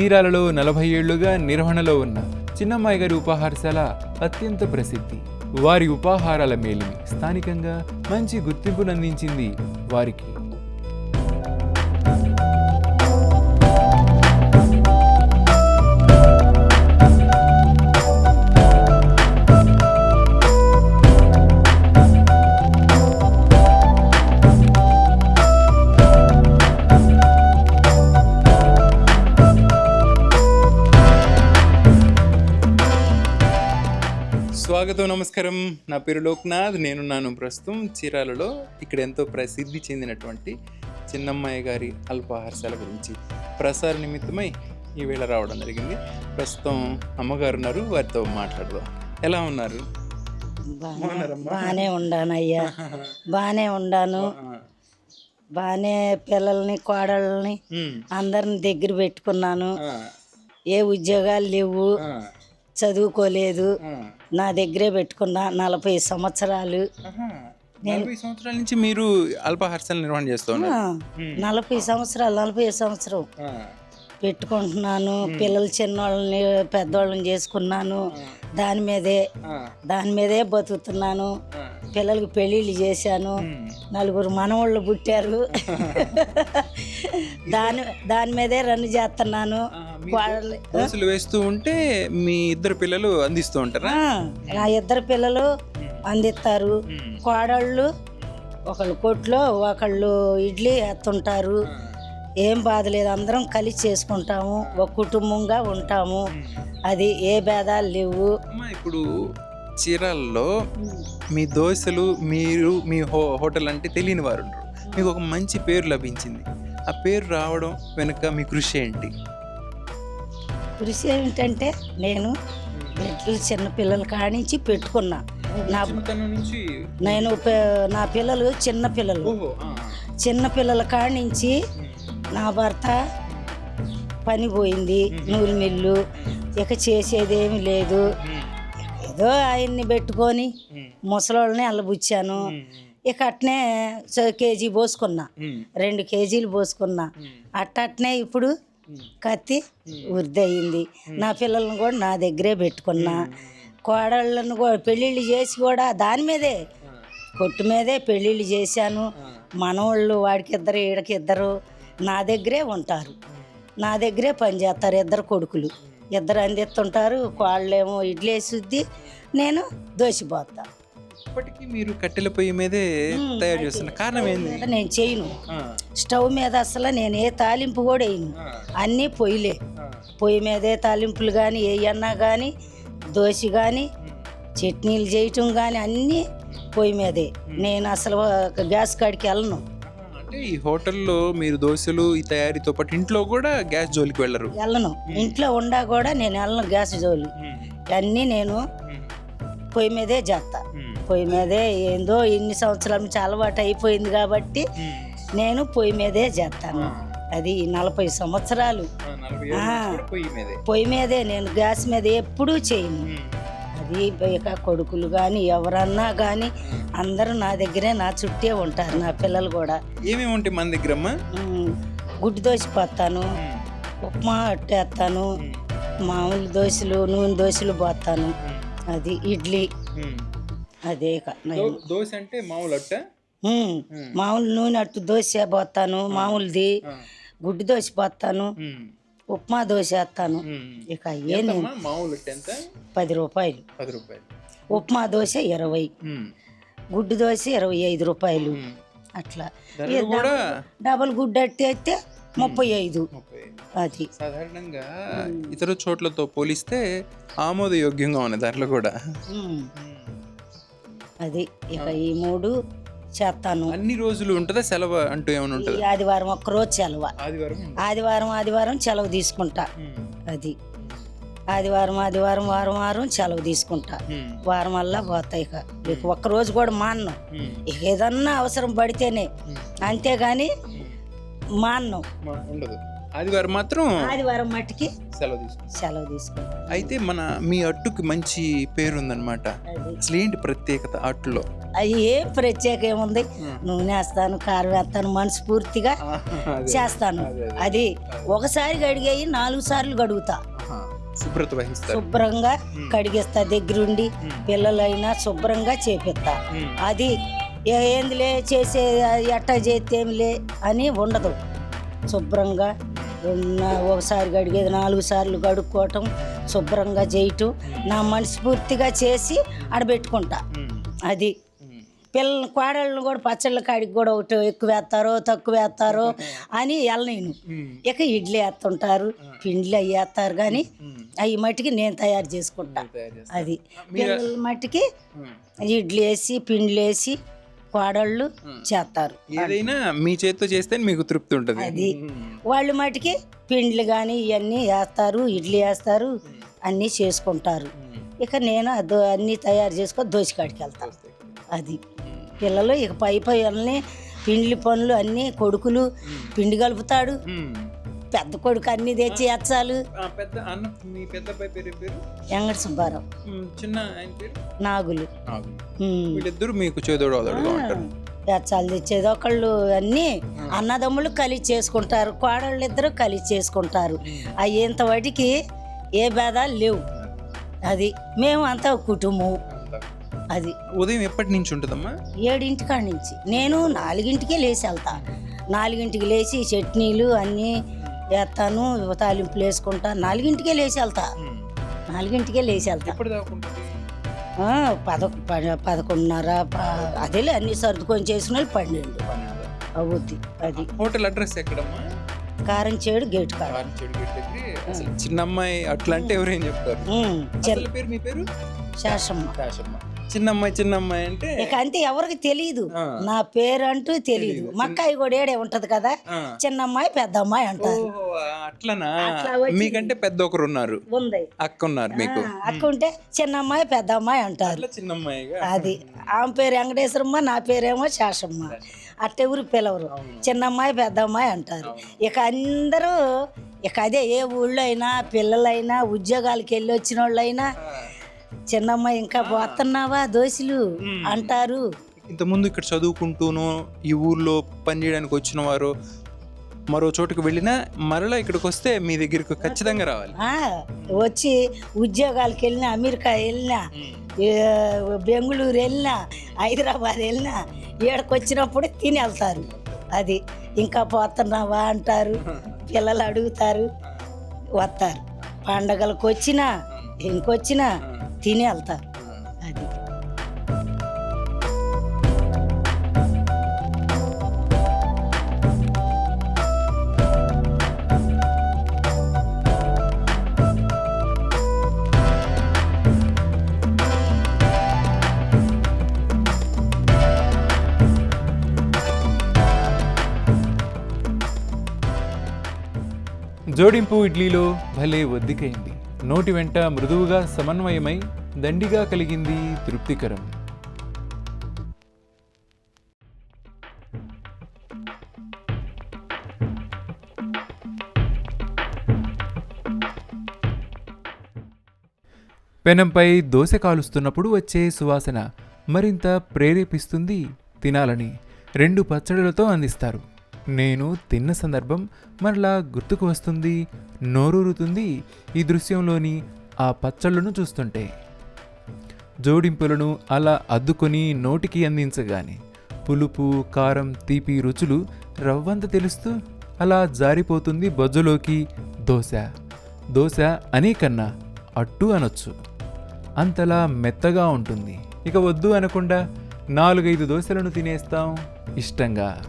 చీరాలలో నలభై ఏళ్ళుగా నిర్వహణలో ఉన్న చిన్నమ్మాయి గారి ఉపాహారశాల అత్యంత ప్రసిద్ధి. వారి ఉపాహారాల మేలిమి స్థానికంగా మంచి గుర్తింపునందించింది వారికి. స్వాగతం నమస్కారం. నా పేరు లోక్నాథ్ నేనున్నాను ప్రస్తుతం చీరాలలో ఇక్కడ ఎంతో ప్రసిద్ధి చెందినటువంటి చిన్నమ్మాయి గారి అల్పాహారశాల గురించి ప్రసార నిమిత్తమై ఈ వేళ రావడం జరిగింది. ప్రస్తుతం అమ్మగారు ఉన్నారు వారితో మాట్లాడదాం. ఎలా ఉన్నారు? బాగానే ఉండాను అయ్యా బాగానే ఉండాను. బాగానే పిల్లల్ని కోడళ్ళని అందరిని దగ్గర పెట్టుకున్నాను. ఏ ఉద్యోగాలు లేవు. చదువుకోలేదు. నా దగ్గరే పెట్టుకున్నా నలభై సంవత్సరాలు. నలభై సంవత్సరాల నుంచి మీరు అల్పాహారశాల నిర్వహణ చేస్తూ ఆ, ఉన్నారు నలభై సంవత్సరాలు నలభై సంవత్సరం. పెట్టుకుంటున్నాను. పిల్లలు చిన్నోళ్ళని పెద్దోళ్ళని చేసుకున్నాను. దాని మీదే దాని మీదే బతుకుతున్నాను. పిల్లలకి పెళ్ళిళ్ళు చేశాను. నలుగురు మనవాళ్ళు పుట్టారు. దాని దాని మీదే రన్ చేస్తున్నాను. దోశలు వేస్తూ ఉంటే మీ ఇద్దరు పిల్లలు అందిస్తూ ఉంటారా? నా ఇద్దరు పిల్లలు అందిస్తారు. కోడళ్ళు ఒకళ్ళు కొట్లో ఒకళ్ళు ఇడ్లీ ఎత్తుంటారు ఏం బాధ లేదు. అందరం కలిసి చేసుకుంటాము. ఒక కుటుంబంగా ఉంటాము. అది ఏ భేదాలు లేవు. ఇప్పుడు చీరాల్లో మీ దోశలు మీరు మీ హో హోటల్ అంటే తెలియని వారు మీకు ఒక మంచి పేరు లభించింది. ఆ పేరు రావడం వెనుక మీ కృషి ఏంటి? కృషి ఏమిటంటే నేను బిడ్డలు చిన్న పిల్లల కానించి పెట్టుకున్నా. నా నుంచి నేను నా పిల్లలు చిన్న పిల్లలు. చిన్న పిల్లల కానించి నా భర్త పని పోయింది నూలు మిల్లు. ఇక చేసేదేమి లేదు. ఏదో ఆయన్ని పెట్టుకొని ముసలోళ్ళని అల్లబుచ్చాను. ఇక అట్నే కేజీ పోసుకున్నా. రెండు కేజీలు పోసుకున్నా. అట్టనే ఇప్పుడు కత్తి వృద్ధి అయింది నా పిల్లలను కూడా నా దగ్గరే పెట్టుకున్నా. కోడళ్ళను కూడా పెళ్ళిళ్ళు చేసి కూడా దాని మీదే. కొట్టు మీదే పెళ్ళిళ్ళు చేశాను. మనవాళ్ళు వాడికి ఇద్దరు ఈడకి ఇద్దరు నా దగ్గరే ఉంటారు. నా దగ్గరే పనిచేస్తారు ఇద్దరు కొడుకులు. ఇద్దరు అందిస్తుంటారు వాళ్ళేమో ఇడ్లీ వేసుద్ది నేను దోసిపోతా ఇప్పటికీ మీరు కట్టెల పొయ్యి మీదే తయారు చేస్తున్న కారణం ఏంది? నేను చేయను. స్టవ్ మీద అసలు నేను ఏ తాలింపు కూడా వేయను. అన్నీ పొయ్యిలే. పొయ్యి మీదే తాలింపులు కానీ ఏయన్నా కానీ దోశ కానీ చట్నీలు చేయటం కానీ అన్నీ పొయ్యి మీదే. నేను అసలు గ్యాస్ కాడికి వెళ్ళను. అంటే ఈ హోటల్లో మీరు దోశలు ఈ తయారీతో పాటు ఇంట్లో కూడా గ్యాస్ జోలికి వెళ్ళరు. వెళ్ళను. ఇంట్లో ఉండా కూడా నేను వెళ్ళను గ్యాస్ జోలి. అన్నీ నేను పొయ్యి మీదే చేస్తా పొయ్యి మీదే ఏందో ఇన్ని సంవత్సరాల నుంచి అలవాటు అయిపోయింది కాబట్టి నేను పొయ్యి మీదే చేస్తాను అది నలభై సంవత్సరాలు. పొయ్యి మీదే. పొయ్యి మీదే నేను గ్యాస్ మీద ఎప్పుడూ చేయను. అది ఇక కొడుకులు కానీ ఎవరన్నా కానీ అందరూ నా దగ్గరే నా చుట్టే ఉంటారు నా పిల్లలు కూడా. ఏమేమి ఉంటాయి మన దగ్గర గుడ్డు దోశ పోతాను ఉప్మా అట్టేస్తాను మామూలు దోశలు నూనె దోశలు పోతాను అది ఇడ్లీ. అదే. దోశ అంటే మామూలు అట్ట? మామూలు నూనె అట్టు దోశ పోతాను మామూలుది. గుడ్డు దోశ పోతాను ఉప్మా దోశ వేస్తాను ఇక ఏ నేను మామూలు అట్ట ఎంత? పది రూపాయలు. పది రూపాయలు. ఉప్మా దోశ ఇరవై. గుడ్డు దోశ ఇరవై ఐదు రూపాయలు. అట్లా. డబల్ గుడ్డు అట్టి అయితే ముప్పై ఐదు. అది. సాధారణంగా ఇతర చోట్లతో పోలిస్తే ఆమోదయోగ్యంగా ఉన్నాయి ధరలు కూడా. అది. ఇక ఈ మూడు చేస్తాను. అన్ని రోజులు ఉంటుందా? సెలవు అంటూ ఏమైనా ఉంటుంది? ఆదివారం ఒక్కరోజు సెలవు. ఆదివారం. ఆదివారం ఆదివారం సెలవు తీసుకుంటా. అది. ఆదివారం ఆదివారం వారం వారం సెలవు తీసుకుంటా. వారం వల్ల పోతా ఇక. ఇక ఒక్కరోజు కూడా మాన్ను. ఇక ఏదన్నా అవసరం పడితేనే. అంతేగాని మాన్ను. ఆదివారం మాత్రం ఆదివారం మట్టికి సెలవు తీసుకుంటాం. సెలవు తీసుకుంటా. అయితే మన మీ అట్టుకి మంచి పేరు ఉందన్నమాట అది. అసలు ఏంటి ప్రత్యేకత అట్టులో? అవి ఏం ప్రత్యేక ఏముంది? నూనె వేస్తాను కారం వేస్తాను మనస్ఫూర్తిగా చేస్తాను. అది ఒకసారి కడిగేయి నాలుగు సార్లు కడుగుతా. శుభ్రత వహిస్తారు. శుభ్రంగా కడిగేస్తా దగ్గరుండి పిల్లలైనా శుభ్రంగా చేపిస్తా. అది ఏందిలే చేసే ఎట్టా చేస్తేమిలే అని ఉండదు. శుభ్రంగా ఒకసారి కడిగేది నాలుగు సార్లు కడుక్కోవటం శుభ్రంగా చేయటం నా మనస్ఫూర్తిగా చేసి ఆడబెట్టుకుంటా. అది. పిల్లల్ని కోడళ్ళని కూడా పచ్చళ్ళ కాడికి కూడా ఒకటి ఎక్కువ వేస్తారో తక్కువ వేస్తారో అని వెళ్ళలేను మ్మ్. ఇక ఇడ్లీ వేస్తుంటారు పిండ్లు అవి వేస్తారు కానీ. అవి మట్టికి నేను తయారు చేసుకుంటా తయారు చేస్తారు. అది పిల్లల మట్టికి. ఇడ్లీ వేసి పిండ్లు వేసి కోడళ్ళు చేస్తారు. ఏదైనా మీ చేతితో చేస్తే మీకు తృప్తి ఉంటుంది. అది. వాళ్ళు మటుకి పిండ్లు కానీ ఇవన్నీ వేస్తారు ఇడ్లీ వేస్తారు అన్నీ చేసుకుంటారు. ఇక నేను అదో అన్నీ తయారు చేసుకొని దోశకాడికి వెళ్తాను అది. పిల్లలు ఇక పై పై అన్నీ పిండ్లి పనులు అన్నీ కొడుకులు పిండి కలుపుతాడు. పెద్ద కొడుకు అన్నీ తెచ్చి ఎచ్చాలు పెద్ద అన్న మీ పెద్ద అబ్బాయి పేరు ఏం పేరు? వెంకట సుబ్బారావు. చిన్న ఆయన పేరు? నాగులు. నాగు. ఉమ్. వీళ్ళిద్దరు మీకు చేదోడు ఉంటారు. తెచ్చేది ఒకళ్ళు అన్నీ అన్నదమ్ములు కలిసి చేసుకుంటారు కోడళ్ళు ఇద్దరు కలిసి చేసుకుంటారు. అయ్యేంత వాటికి ఏ భేదాలు లేవు. అది మేము అంతా కుటుంబం. అది. ఉదయం ఎప్పటి నుంచి ఉంటుందమ్మా? ఏడింటి కాడి నుంచి. నేను నాలుగింటికే లేచి వెళ్తా. నాలుగింటికి లేచి చట్నీలు అన్నీ వేస్తాను తాలింపులు వేసుకుంటా నాలుగింటికే లేచి వెళ్తా. నాలుగింటికే లేచి వెళ్తా. పద పద- పదకొండున్నర అదేలే అన్ని సర్దుకొని చేసిన వాళ్ళు పన్నెండు. అవుద్ది అది. హోటల్ అడ్రస్ ఎక్కడమ్మా? కారం చేడు గేట్ అసలు చిన్న అమ్మాయి అట్లా అంటే ఎవరేం చెప్తారు? పేరు మీ పేరు? శాసమ్మ చిన్న అమ్మాయి చిన్న అమ్మాయి అంటే ఇక అంతే ఎవరికి తెలియదు. నా పేరు అంటూ తెలియదు మక్కాయి కూడా ఏడే ఉంటది కదా ఆ. చిన్న అమ్మాయి పెద్ద అమ్మాయి అంటారు. ఓహో అట్లనా. మీకంటే పెద్ద ఒకరు ఉన్నారు. ఉంది. అక్క ఉన్నారు మీకు. అక్క ఉంటే చిన్న అమ్మాయి పెద్ద అమ్మాయి అంటారు. అట్లా చిన్న అమ్మాయిగా అది. ఆమె పేరు వెంకటేశ్వరమ్మ నా పేరేమో శాసమ్మ అట్టెవరు పిలవరు. చిన్న అమ్మాయి పెద్ద అమ్మాయి అంటారు ఇక అందరూ ఇక అదే ఏ ఊళ్ళో అయినా పిల్లలైనా ఉద్యోగాలకు వెళ్ళి వచ్చిన వాళ్ళైనా చిన్నమ్మాయి ఇంకా పోతున్నావా దోశలు అంటారు. ఇంతకుముందు ఇక్కడ చదువుకుంటూను ఈ ఊర్లో పని చేయడానికి వచ్చిన వారు మరో చోటుకు వెళ్ళినా మరలా ఇక్కడికి వస్తే మీ దగ్గరికి ఖచ్చితంగా రావాలి. ఆ, వచ్చి ఉద్యోగాలకు వెళ్ళినా అమెరికా వెళ్ళినా బెంగళూరు వెళ్ళినా హైదరాబాద్ వెళ్ళినా ఈడకి వచ్చినప్పుడు తిని వెళ్తారు అది ఇంకా పోతున్నావా అంటారు. పిల్లలు అడుగుతారు. వస్తారు. పండగలకు వచ్చినా ఇంకొచ్చినా తిని వెళ్తారు అది జోడింపు ఇడ్లీలో భలే ఒద్దికైంది నోటి వెంట మృదువుగా సమన్వయమై దండిగా కలిగింది తృప్తికరం. పెనంపై దోశ కాలుస్తున్నప్పుడు వచ్చే సువాసన మరింత ప్రేరేపిస్తుంది తినాలని రెండు పచ్చడులతో అందిస్తారు. నేను తిన్న సందర్భం మరలా గుర్తుకు వస్తుంది నోరూరుతుంది ఈ దృశ్యంలోని ఆ పచ్చళ్ళను చూస్తుంటే. జోడింపులను అలా అద్దుకొని నోటికి అందించగానే పులుపు కారం తీపి రుచులు రవ్వంత తెలుస్తూ అలా జారిపోతుంది బొజ్జలోకి దోశ. దోశ అనే కన్నా అట్టు అనొచ్చు. అంతలా మెత్తగా ఉంటుంది. ఇక వద్దు అనకుండా నాలుగైదు దోశలను తినేస్తాం ఇష్టంగా.